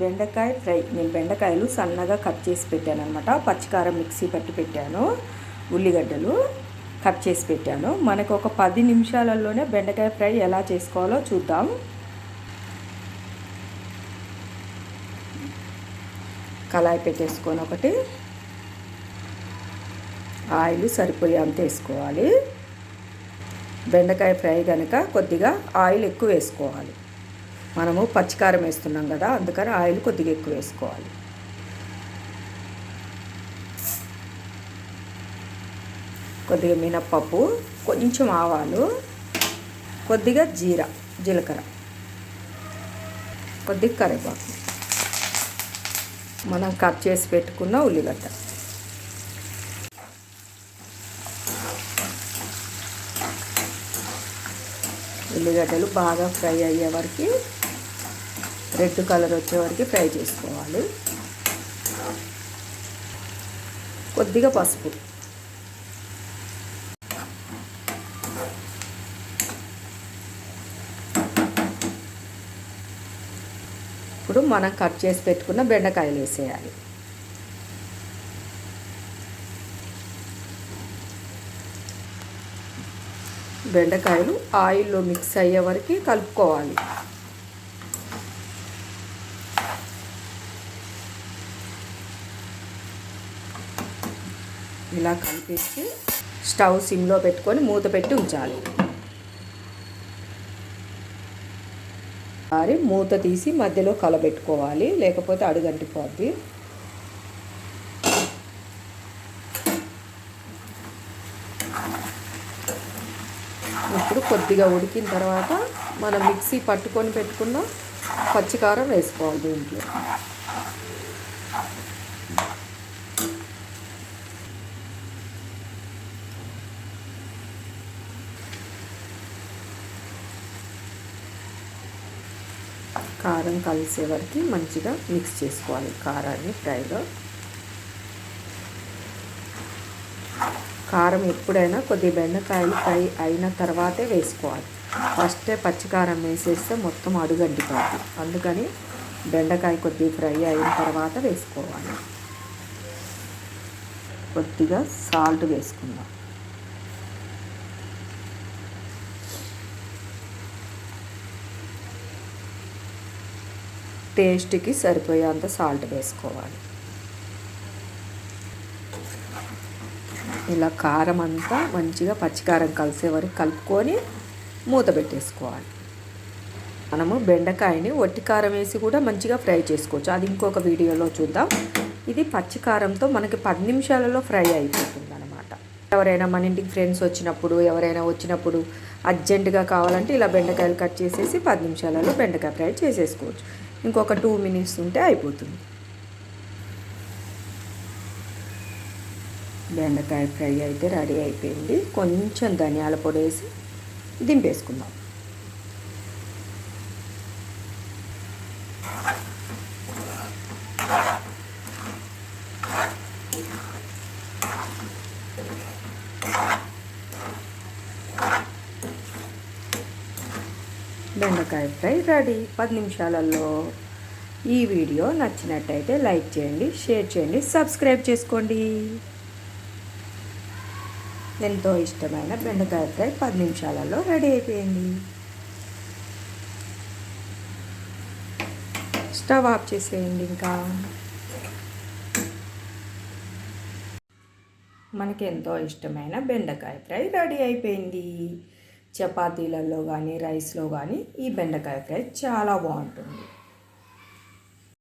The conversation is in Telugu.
బెండకాయ ఫ్రై నేను బెండకాయలు సన్నగా కట్ చేసి పెట్టాను అనమాట పచ్చికారం మిక్సీ పట్టి పెట్టాను. ఉల్లిగడ్డలు కట్ చేసి పెట్టాను. మనకు ఒక పది నిమిషాలలోనే బెండకాయ ఫ్రై ఎలా చేసుకోవాలో చూద్దాం. కళాయి పెట్టేసుకొని ఒకటి. ఆయిల్ సరిపోయేంత వేసుకోవాలి. బెండకాయ ఫ్రై కనుక కొద్దిగా ఆయిల్ ఎక్కువ వేసుకోవాలి. మనము పచ్చికారం వేస్తున్నాం కదా అందుకని ఆయిల్ కొద్దిగా ఎక్కువ వేసుకోవాలి. కొద్దిగా మినప్పప్పు కొంచెం ఆవాలు కొద్దిగా జీర జీలకర్ర కొద్దిగా కరివేపాకు. మనం కట్ చేసి పెట్టుకున్న ఉల్లిగడ్డ. ఉల్లిగడ్డలు బాగా ఫ్రై అయ్యే వరకు రెడ్ కలర్ వచ్చే వరకు ఫ్రై చేసుకోవాలి. కొద్దిగా పసుపు. ఇప్పుడు మనం కట్ చేసి పెట్టుకున్న బెండకాయలు వేసేయాలి. బెండకాయలు ఆయిల్లో మిక్స్ అయ్యే వరకు కలుపుకోవాలి. ఇలా కలిపేసి స్టవ్ సిమ్లో పెట్టుకొని మూత పెట్టి ఉంచాలి. మరి మూత తీసి మధ్యలో కలబెట్టుకోవాలి లేకపోతే అడుగంటిపోద్ది. ఇప్పుడు కొద్దిగా ఉడికిన తర్వాత మనం మిక్సీ పట్టుకొని పెట్టుకున్న పచ్చికారం వేసుకోవాలి దీంట్లో. కారం కలిసే వరకు మంచిగా మిక్స్ చేసుకోవాలి. కారాన్ని ఫ్రైలో. కారం ఎప్పుడైనా కొద్ది బెండకాయలు ఫ్రై అయిన తర్వాతే వేసుకోవాలి. ఫస్టే పచ్చికారం వేసేస్తే మొత్తం అడుగంటిపోద్ది. అందుకని బెండకాయ కొద్ది ఫ్రై అయిన తర్వాత వేసుకోవాలి. కొద్దిగా సాల్ట్ వేసుకుందాం. టేస్ట్కి సరిపోయేంత సాల్ట్ వేసుకోవాలి. ఇలా కారం అంతా మంచిగా పచ్చికారం కలిసే వరకు కలుపుకొని మూత పెట్టేసుకోవాలి. మనము బెండకాయని ఒట్టి కారం వేసి కూడా మంచిగా ఫ్రై చేసుకోవచ్చు. అది ఇంకొక వీడియోలో చూద్దాం. ఇది పచ్చికారంతో మనకి పది నిమిషాలలో ఫ్రై అయిపోతుంది అనమాట ఎవరైనా మన ఇంటికి ఫ్రెండ్స్ వచ్చినప్పుడు ఎవరైనా వచ్చినప్పుడు అర్జెంటుగా కావాలంటే ఇలా బెండకాయలు కట్ చేసేసి పది నిమిషాలలో బెండకాయ ఫ్రై చేసేసుకోవచ్చు. ఇంకొక టూ మినిట్స్ ఉంటే అయిపోతుంది. బెండకాయ ఫ్రై అయితే రెడీ అయిపోయింది. కొంచెం ధనియాల పొడి వేసి దింపేసుకుందాం. బెండకాయ ఫ్రై రెడీ. పది నిమిషాలలో ఈ వీడియో నచ్చినట్టయితే లైక్ చేయండి షేర్ చేయండి సబ్స్క్రైబ్ చేసుకోండి. ఎంతో ఇష్టమైన బెండకాయ ఫ్రై పది నిమిషాలలో రెడీ అయిపోయింది. స్టవ్ ఆఫ్ చేసేయండి ఇంకా. మనకి ఎంతో ఇష్టమైన బెండకాయ ఫ్రై రెడీ అయిపోయింది. చపాతీలలో కానీ రైస్లో కానీ ఈ బెండకాయ ఫ్రై చాలా బాగుంటుంది.